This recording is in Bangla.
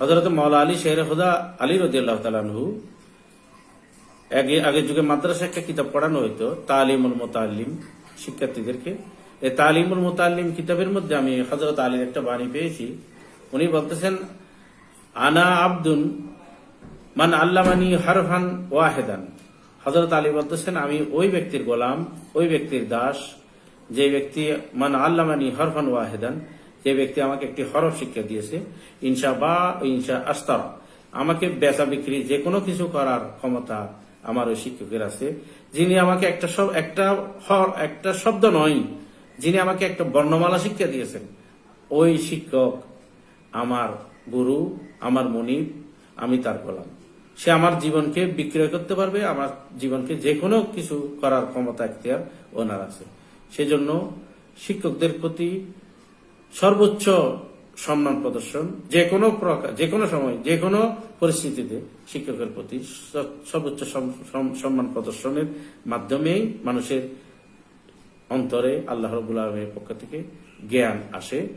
হজরত মাওলা আলী শের খুদা আলী রদিয়াল্লাহ আগে, আগের যুগে মাদ্রাসা একটা কিতাব পড়ানো হইতো, তালিমুল মোতালিম শিক্ষার্থীদেরকে। এই তালিমুল মোতালিম কিতাবের মধ্যে আমি হজরত আলীর একটা বাণী পেয়েছি। উনি বলতেছেন, আনা আব্দুন মান আল্লামানি হারফান ওয়াহেদান। হজরত আলী বলতেছেন, আমি ওই ব্যক্তির গোলাম, ওই ব্যক্তির দাস, যে ব্যক্তি মান আল্লামানি হরফান ওয়াহেদান। যে ব্যক্তি আমাকে একটি হরফ শিক্ষা দিয়েছে ইনশা বা ইনশা আস্তার। আমাকে বেচা বিক্রি যে কোনো কিছু করার ক্ষমতা আমার ওই শিক্ষকের আছে। যিনি আমাকে একটা সব একটা হর একটা শব্দ নয়, যিনি আমাকে একটা বর্ণমালা শিক্ষা দিয়েছেন, ওই শিক্ষক আমার গুরু, আমার মনিব, আমি তার গোলাম। সে আমার জীবনকে বিক্রয় করতে পারবে, আমার জীবনকে যে কোনো কিছু করার ক্ষমতা, এখতিয়ার ওনার আছে। সেজন্য শিক্ষকদের প্রতি সর্বোচ্চ সম্মান প্রদর্শন যে কোনো প্রকার যে কোনো সময়, যে কোনো পরিস্থিতিতে শিক্ষকের প্রতি সর্বোচ্চ সম- সম- সম্মান প্রদর্শনের মাধ্যমেই মানুষের অন্তরে আল্লাহ রবুল্লাহের পক্ষ থেকে জ্ঞান আসে।